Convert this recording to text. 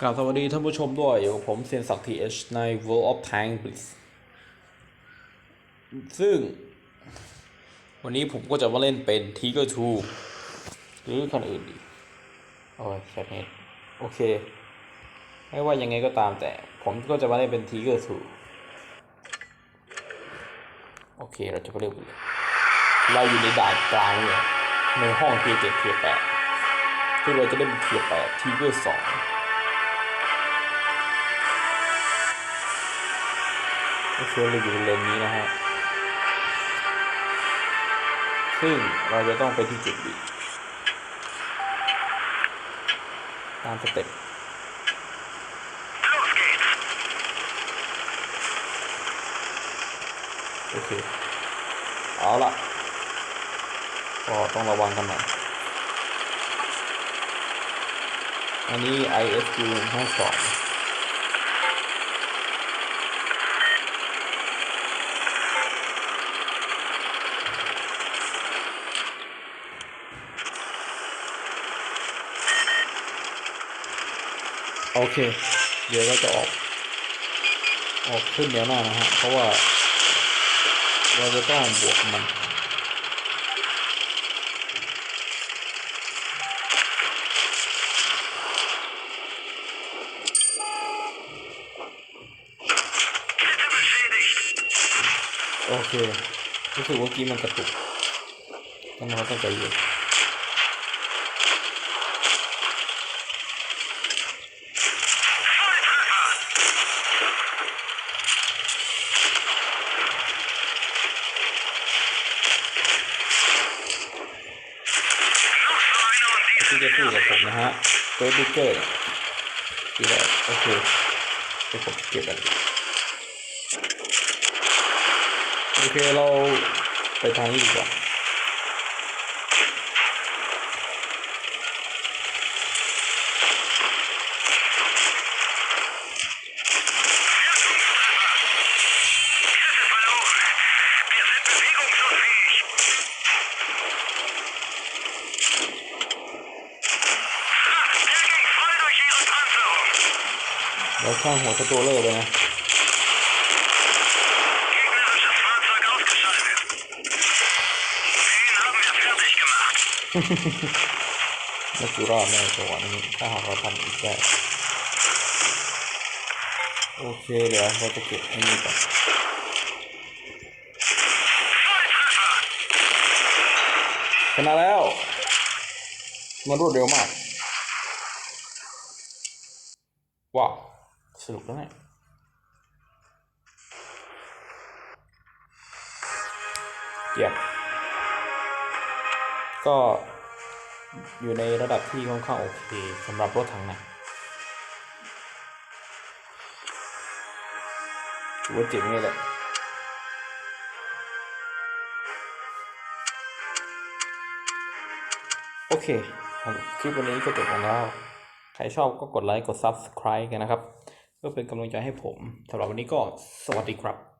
กราบสวัสดีท่านผู้ชมด้วยอยู่กับผมเซียนศักดิ์ทีเอชใน World of Tank Blitz ซึ่ง วันนี้ผมก็จะมาเล่นเป็น Tiger 2 หรือคนอื่นดีโอ้ยแคทเฮดโอเค ไม่ว่ายังไงก็ตามแต่ ผมก็จะมาเล่นเป็น Tiger 2 โอเคเราจะไปเริ่มกันเลยเราอยู่ในด่านกลางเนี่ยในห้อง Tier 7 Tier 8ซึ่เราจะเล่นเป็น Tier 8 Tiger 2 ก็คือเราอยู่ในเลนนี้นะฮะ ซึ่งเราจะต้องไปที่จุดบีตามสเต็ปโอเค เอาละก็ต้องระวังกันหน่อยอันนี้ ISU ห้าสอง โอเค เดี๋ยวเราจะออก ออกขึ้นแนวหน้านะฮะ เพราะว่า เราจะต้องบวกมันโอเครู้สึกว่ากี้มันกระตุกต้องเราต้องใจเย็น ที่จะพูดกับผมนะฮะเฟสบุ๊กเกอร์ที่แรกโอเคเดี๋ยวผมเก็บกันโอเคเราไปทางนี้ดีกว่า เราข้างหัวสโตเลอร์ไปนะไม่กูรอดแน่จังหวะนี้ถ้าหากเราทำอีกได้โอเคเดี๋ยวเราจะเก็บไอ้นี่ก่อนชนะแล้ว มันรวดเร็วมาก ว้าว สนุกแล้วเนี่ยเยี่ยก็อยู่ในระดับที่ค่อนข้างโอเคสำหรับรถถังนักถือว่าเจ๋งเลยแหละโอเคคลิปวันนี้ก็จบลงแล้ว ใครชอบก็กดไลค์ กด Subscribe กันนะครับ ก็เป็นกำลังใจให้ผมสำหรับวันนี้ก็สวัสดีครับ